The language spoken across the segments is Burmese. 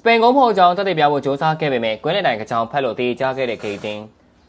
စပိန်ကုန်းဖို့အကြောင်းတက်တည်ပြဖို့စ조사ခဲ့ပေမဲ့ကွင်းလက်တိုင်ကကြောင်ဖက်လို့တေးကြခဲ့တဲ့ဂိတ်တင်း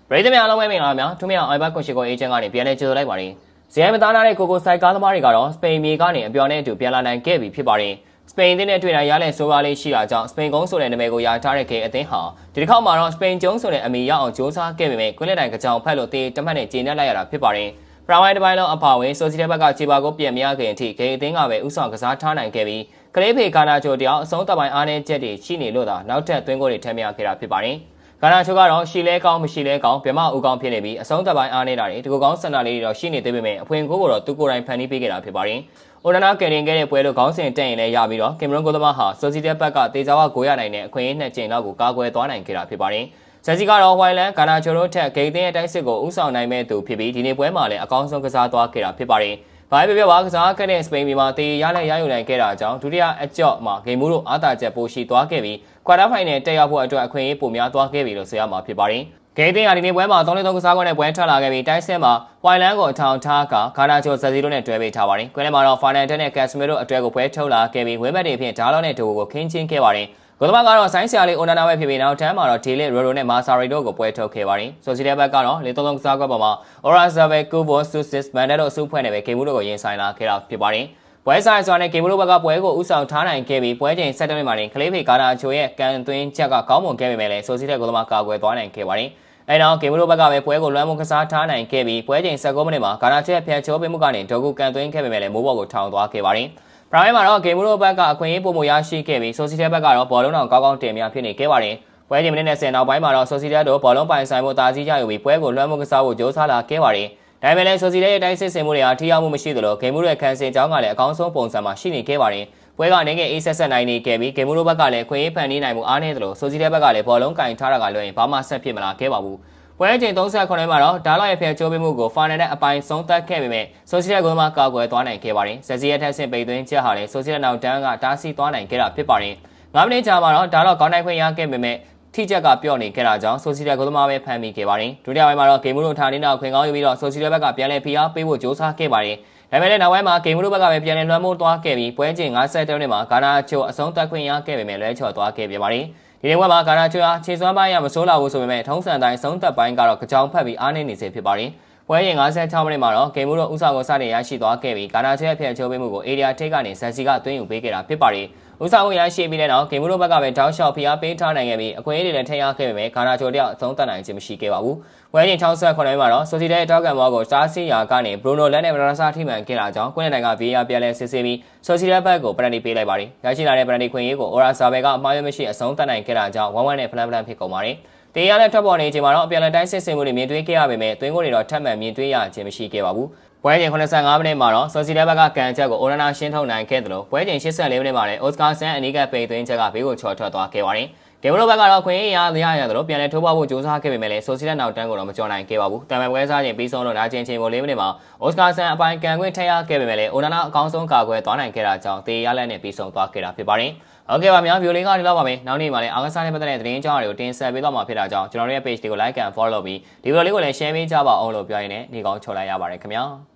ပရိသတ်များအားလုံးပဲမင်္ဂလာပါများသူမြောင်အိုင်ဘတ်ကွန်ရှိကိုအေဂျင့်ကနေပြန်လည်ကြိုဆိုလိုက်ပါတယ်ဇီယန်မသားနာတဲ့ကိုကိုဆိုင်ကားသမားတွေကတော့စပိန်မြေကနေအပြောင်းနဲ့အတူပြန်လာနိုင်ခဲ့ပြီဖြစ်ပါတယ်စပိန်အသင်းနဲ့တွေ့တိုင်းရတဲ့ဆိုးကားလေးရှိတာကြောင့်စပိန်ကုန်းဆိုတဲ့နာမည်ကိုယာထားတဲ့ခေအသင်းဟာဒီတစ်ခေါက်မှာတော့စပိန်ကျုံးဆိုတဲ့အမည်ရအောင်စ조사ခဲ့ပေမဲ့ကွင်းလက်တိုင်ကကြောင်ဖက်လို့တေးတမတ်နဲ့ကျင်းနေလိုက်ရတာဖြစ်ပါတယ် ပရမိုင်းတစ်ပိုင်းလုံးအပါဝင်ဆိုစီတဲ့ဘက်ကခြေပါကိုပြန်မရခင်အထိဂိတ်အသင်းကပဲဥဆောင်ကစားထားနိုင်ခဲ့ပြီးကလေးဖေကာနာချိုတယောက်အဆုံးသပိုင်းအားနည်းချက်တွေရှိနေလို့သာနောက်ထပ်သွင်းကိုတွေထည့်မရခဲ့တာဖြစ်ပါတယ်။ကာနာချိုကတော့ရှီလဲကောင်းမရှိလဲကောင်းဗမာဦးကောင်းဖြစ်နေပြီးအဆုံးသပိုင်းအားနေတာတွေဒီကိုကောင်းစန္ဒလေးတွေတော့ရှိနေသေးပေမဲ့အဖွင့်ကိုကိုတော့သူကိုယ်တိုင်ဖန်တီးပေးခဲ့တာဖြစ်ပါတယ်။အိုနာနာကယ်ရင်ခဲ့တဲ့ပွဲလို့ခေါင်းစဉ်တက်ရင်လည်းရပြီးတော့ကင်မရွန်ကိုသမားဟာဆိုစီတဲ့ဘက်ကတေချာဝကိုရနိုင်တဲ့အခွင့်အရေးနှစ်ကြိမ်လောက်ကိုကာကွယ်သွားနိုင်ခဲ့တာဖြစ်ပါတယ်။ ဆန်စီကတော့ဝိုင်လန်ကာနာချိုတို့ထက်ဂိတ်သိန်းအတိုင်းစစ်ကိုဥဆောင်နိုင်မဲ့သူဖြစ်ပြီးဒီနေ့ပွဲမှာလည်းအကောင်းဆုံးကစားသွားခဲ့တာဖြစ်ပါတယ်။ဘာပဲပြောပါကစားခဲ့တဲ့စပိန်ပြည်မှာတေးရလက်ရယူနိုင်ခဲ့တာကြောင့်ဒုတိယအကြော့မှာဂိမ်းမှုတို့အားသာချက်ပိုရှိသွားခဲ့ပြီးကွာတာဖိုင်နယ်တက်ရောက်ဖို့အတွက်အခွင့်အရေးပိုများသွားခဲ့ပြီလို့ဆိုရမှာဖြစ်ပါတယ်။ဂိမ်းတင်ဟာဒီနေ့ပွဲမှာ3-3ကစားကွက်နဲ့ပွဲထွက်လာခဲ့ပြီးတိုက်ဆဲမှာဝိုင်လန်ကိုအထောင်ထားကဂါနာချိုဇက်စီတို့နဲ့တွဲပေးထားပါတယ်။ကွင်းထဲမှာတော့ဖိုင်နယ်တက်နဲ့ကက်စမီတို့အတွဲကိုပွဲထုတ်လာခဲ့ပြီးဝင်းဘက်တွေဖြင့်ဓာတ်လောနဲ့ဒိုကိုခင်းချင်းခဲ့ပါတယ်။ ဂိုသမားကတော့ဆိုင်းဆရာလေးအိုနာနာပဲဖြစ်ပြီးနောက်တန်းမှာတော့ဒီလစ်ရိုရိုနဲ့မာဆာရီတို့ကိုပွဲထုတ်ခဲ့ပါတယ်။ဆိုစီတဲ့ဘက်ကတော့လေသုံးလုံးကစားကွက်ပေါ်မှာ Ora Zave Kubo Susis Bandit တို့အစုဖွဲ့နေပဲဂိမ်းမှုတို့ကိုရင်ဆိုင်လာခဲ့တာဖြစ်ပါတယ်။ပွဲဆိုင်စွာနဲ့ဂိမ်းမှုတို့ဘက်ကပွဲကိုဥဆောင်ထားနိုင်ခဲ့ပြီးပွဲချိန်7မိနစ်မှာတင်ကလေးဖေကာနာအချိုရဲ့ကန်သွင်းချက်ကကောင်းမွန်ခဲ့ပေမဲ့လည်းဆိုစီတဲ့ဂိုသမားကာကွယ်သွားနိုင်ခဲ့ပါတယ်။အဲနောက်ဂိမ်းမှုတို့ဘက်ကပဲပွဲကိုလွှမ်းမိုးကစားထားနိုင်ခဲ့ပြီးပွဲချိန်19မိနစ်မှာဂါနာချက်ဖျက်ချိုးပေးမှုကနေဒိုကူကန်သွင်းခဲ့ပေမဲ့လည်းမိုးဘော်ကိုထောင်သွားခဲ့ပါတယ်။ ပရိုင်မှာတော့ဂိမ်းမရိုဘက်ကအခွင့်အရေးပုံမရရှိခဲ့ပြီးဆိုစီတဲဘက်ကတော့ဘောလုံးတော်ကောင်းကောင်းတင်မြဖြစ်နေခဲ့ပါတယ်။ပွဲချိန်မိနစ်20နောက်ပိုင်းမှာတော့ဆိုစီတဲတို့ဘောလုံးပိုင်ဆိုင်မှုတာစီကြယူပြီးပွဲကိုလွှမ်းမိုးကစားဖို့ကြိုးစားလာခဲ့ပါတယ်။ဒါပေမဲ့လည်းဆိုစီတဲရဲ့တိုင်းစစ်စင်မှုတွေဟာထိရောက်မှုမရှိသလိုဂိမ်းမရိုရဲ့ခံစင်ကြောင်းကလည်းအကောင်းဆုံးပုံစံမှာရှိနေခဲ့ပါတယ်။ပွဲကနေငယ်အေးဆက်ဆက်နိုင်နေခဲ့ပြီးဂိမ်းမရိုဘက်ကလည်းခွင့်ရေးဖန်တီးနိုင်မှုအားနည်းသလိုဆိုစီတဲဘက်ကလည်းဘောလုံးကင်ထားတာကလွှဲရင်ဘာမှဆက်ဖြစ်မလာခဲ့ပါဘူး။ ပွဲချိန်38မှာတော့ဒါလောက်ရဲ့ဖျက်ချိုးပေးမှုကိုဖိုင်နယ်နဲ့အပိုင်းဆုံးသက်ခဲ့ပေမဲ့ဆိုစီရက်ကိုမှကာကွယ်သွားနိုင်ခဲ့ပါတယ်။ဇက်စီရဲ့ထက်ဆင့်ပိတ်သွင်းချက်ဟာလည်းဆိုစီရက်နောက်တန်းကတားဆီးသွားနိုင်ခဲ့တာဖြစ်ပါတယ်။9မိနစ်ကြာမှာတော့ဒါလောက်ကောင်းနိုင်ခွင့်ရခဲ့ပေမဲ့ထိချက်ကပြော့နေခဲ့တာကြောင့်ဆိုစီရက်ကိုသမားပဲဖမ်းမိခဲ့ပါတယ်။ဒုတိယပိုင်းမှာတော့ဂိမ်းမူတို့ထားနေတာခွင့်ကောင်းယူပြီးတော့ဆိုစီရက်ဘက်ကပြန်လည်ဖိအားပေးဖို့ကြိုးစားခဲ့ပါတယ်။ဒါပေမဲ့လည်းနောက်ပိုင်းမှာဂိမ်းမူတို့ဘက်ကပဲပြန်လည်လွှမ်းမိုးသွားခဲ့ပြီးပွဲချိန်50မိနစ်မှာဂါနာချိုအဆုံးသတ်ခွင့်ရခဲ့ပေမဲ့လွဲချော်သွားခဲ့ပြပါတယ်။ ဒီနေ့ဝက်မှာကာနာချွာခြေစွမ်းပိုင်းရမစိုးလာဘူးဆိုပေမဲ့ထုံးစံတိုင်းဆုံးသက်ပိုင်းကတော့ကြောင်ဖက်ပြီးအားနေနေစေဖြစ်ပါတယ်။ ပွဲရင်56မိနစ်မှာတော့ဂိမ်းမှုတို့ဥဆောင်ကိုစတင်ရရှိသွားခဲ့ပြီးကာနာချွာဖျက်ချိုးပေးမှုကိုအေရီယာထိတ်ကနေဇက်စီကသွင်းယူပေးခဲ့တာဖြစ်ပါတယ်။ဥဆောင်ကိုရရှိပြီးတဲ့နောက်ဂိမ်းမှုတို့ဘက်ကပဲတောက်လျှောက်ဖိအားပေးထားနိုင်ခဲ့ပြီးအခွင့်အရေးတွေလည်းထည့်ရခဲ့ပေမဲ့ကာနာချိုတယောက်အဆုံးသတ်နိုင်ခြင်းမရှိခဲ့ပါဘူး။ဝဲရင်69မိနစ်မှာတော့ဆိုစီတဲ့တောက်ကန်ဘောကိုစတားစီယာကနေဘရူနိုလက်နဲ့မရဆာထိမှန်ခဲ့တာကြောင့်ကွင်းနိုင်ငံဗီယာပြန်လဲစစ်ဆေးပြီးဆိုစီတဲ့ဘက်ကိုပရန်တီပေးလိုက်ပါတယ်။ရရှိလာတဲ့ပရန်တီခွင့်ရေးကိုအိုရာဆာဘဲကအမှားရမရှိအဆုံးသတ်နိုင်ခဲ့တာကြောင့်ဝမ်ဝမ်နဲ့ဖလန်ဖလန်ဖြစ်ကုန်ပါတယ်။ တေးရတဲ့ထွက်ပေါ်နေချိန်မှာတော့အပြန်လည်တိုင်းစစ်စင်မှုတွေမြင်တွေ့ခဲ့ရပေမဲ့သွင်းကိုတွေတော့ထပ်မံမြင်တွေ့ရခြင်းမရှိခဲ့ပါဘူး။ပွဲချိန်85မိနစ်မှာတော့ဆိုစီတဲ့ဘက်ကကန်ချက်ကိုအိုရနာရှင်းထုတ်နိုင်ခဲ့တယ်လို့ပွဲချိန်84မိနစ်မှာလည်းအော်စကာဆန်အနီးကပိတ်သွင်းချက်ကဘေးကိုချော်ထွက်သွားခဲ့ပါတယ်။ ဒေဗလိုဘက်ကတော့ခွင့်ရရရရတယ်လို့ပြန်လဲထိုးပွားဖို့ကြိုးစားခဲ့ပေမဲ့လည်းဆိုစီလက်နောက်တန်းကိုတော့မကျော်နိုင်ခဲ့ပါဘူး။တံမန်ပွဲစားချိန်ပြီးဆုံးတော့နာကျင်ချိန်ကို၄မိနစ်မှာအော်စကာဆန်အပိုင်ကန်ခွင့်ထည့်ရခဲ့ပေမဲ့လည်းအိုနာနာအကောင်းဆုံးကာကွယ်သွားနိုင်ခဲ့တာကြောင့်တေးရလက်နဲ့ပြီးဆုံးသွားခဲ့တာဖြစ်ပါတယ်။ဟုတ်ကဲ့ပါများဗီဒီယိုလေးကဒီလောက်ပါမယ်။နောက်နေ့မှာလည်းအားကစားနဲ့ပတ်သက်တဲ့သတင်းကြောင်းတွေကိုတင်ဆက်ပေးသွားမှာဖြစ်တာကြောင့်ကျွန်တော်တို့ရဲ့ page တွေကို like and follow ပြီးဒီဗီဒီယိုလေးကိုလည်း share ပေးကြပါအောင်လို့ပြောရင်းနဲ့ဒီကောင်ချော်လိုက်ရပါတယ်ခင်ဗျာ။